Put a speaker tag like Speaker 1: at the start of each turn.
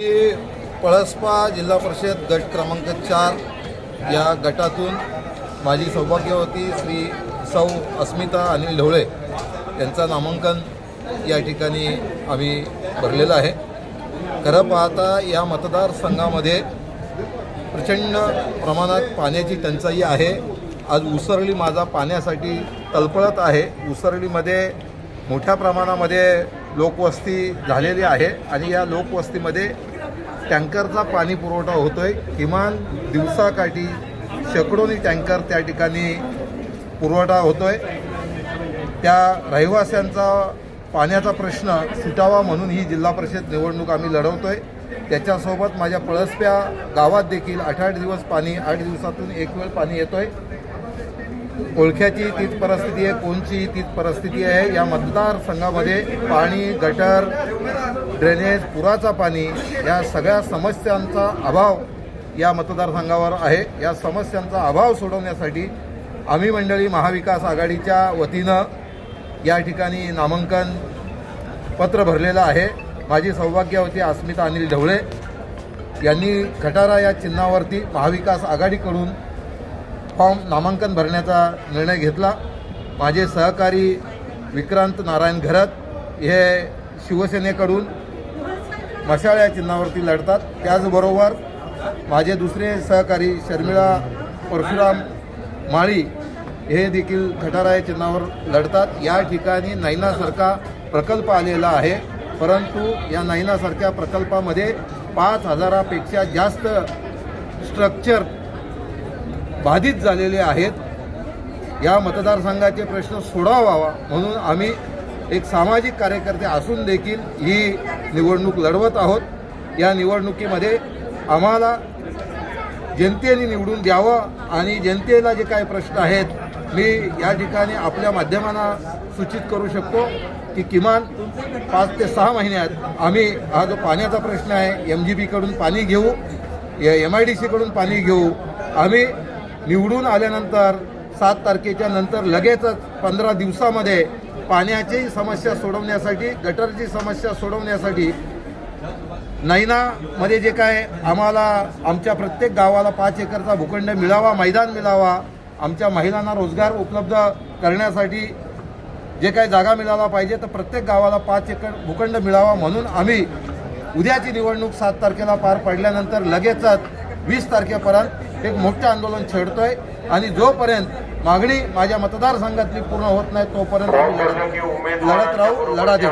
Speaker 1: पळसपा जिल्हा परिषद गट क्रमांक चार या गटातून माझी सौभाग्यवती श्री सौ अस्मिता अनिल ढवळे यांचं नामांकन या ठिकाणी आम्ही भरलेलं आहे. खरं पाहता या मतदारसंघामध्ये प्रचंड प्रमाणात पाण्याची टंचाई आहे. आज उसरली माझा पाण्यासाठी तळपळत आहे. उसरलीमध्ये मोठ्या प्रमाणामध्ये लोकवस्ती झालेली आहे आणि या लोकवस्तीमध्ये टँकरचा पाणी पुरवठा होतो आहे किमान दिवसाकाठी शेकडोनी टँकर त्या ठिकाणी पुरवठा होतो आहे त्या रहिवाशांचा पाण्याचा प्रश्न सुटावा म्हणून ही जिल्हा परिषद निवडणूक आम्ही लढवतोय. त्याच्यासोबत माझ्या पळसप्या गावात देखील आठ आठ दिवस पाणी आठ दिवसातून एक वेळ पाणी येतोय. ओळख्याची तीच परिस्थिती आहे कोणची तीच परिस्थिती आहे. या मतदारसंघामध्ये पाणी गटर ड्रेनेज पुराचा पाणी या सगळ्या समस्यांचा अभाव या मतदारसंघावर आहे. या समस्यांचा अभाव सोडवण्यासाठी आम्ही मंडळी महाविकास आघाडीच्या वतीनं या ठिकाणी नामांकन पत्र भरलेलं आहे. माझी सौभाग्यवती अस्मिता अनिल ढवळे यांनी खटारा या चिन्हावरती महाविकास आघाडीकडून फॉर्म नामांकन भरण्याचा निर्णय घेतला. माझे सहकारी विक्रांत नारायण घरत हे शिवसेनेकडून मशाळ या चिन्हावरती लढतात. त्याचबरोबर माझे दुसरे सहकारी शर्मिळा परशुराम माळी हे देखील खटारा या चिन्हावर लढतात. या ठिकाणी नैनासारखा प्रकल्प आलेला आहे. परंतु या नैनासारख्या प्रकल्पामध्ये पाच हजारापेक्षा जास्त स्ट्रक्चर बाधित झालेले आहेत. या मतदारसंघाचे प्रश्न सोडावावा म्हणून आम्ही एक सामाजिक कार्यकर्ते असून देखील ही निवडणूक लढवत आहोत. या निवडणुकीमध्ये आम्हाला जनतेने निवडून द्यावं आणि जनतेला जे काही प्रश्न आहेत मी या ठिकाणी आपल्या माध्यमांना सूचित करू शकतो की किमान पाच ते सहा महिन्यात आम्ही हा जो पाण्याचा प्रश्न आहे एम जी बीकडून पाणी घेऊ एम आय डी सीकडून पाणी घेऊ. आम्ही निवडून आल्यानंतर सात तारखेच्या नंतर लगेचच पंधरा दिवसामध्ये पाण्याची समस्या सोडवण्यासाठी गटरची समस्या सोडवण्यासाठी नैनामध्ये जे काय आम्हाला आमच्या प्रत्येक गावाला पाच एकरचा भूखंड मिळावा मैदान मिळावा आमच्या महिलांना रोजगार उपलब्ध करण्यासाठी जे काही जागा मिळाला पाहिजे तर प्रत्येक गावाला पाच एकर भूखंड मिळावा म्हणून आम्ही उद्याची निवडणूक सात तारखेला पार पडल्यानंतर लगेचच वीस तारखेपर्यंत एक मोठं आंदोलन छेडतोय. आणि जोपर्यंत मागणी माझ्या मतदारसंघातली पूर्ण होत नाही तोपर्यंत आम्ही लढत लढत राहू लढा देऊ.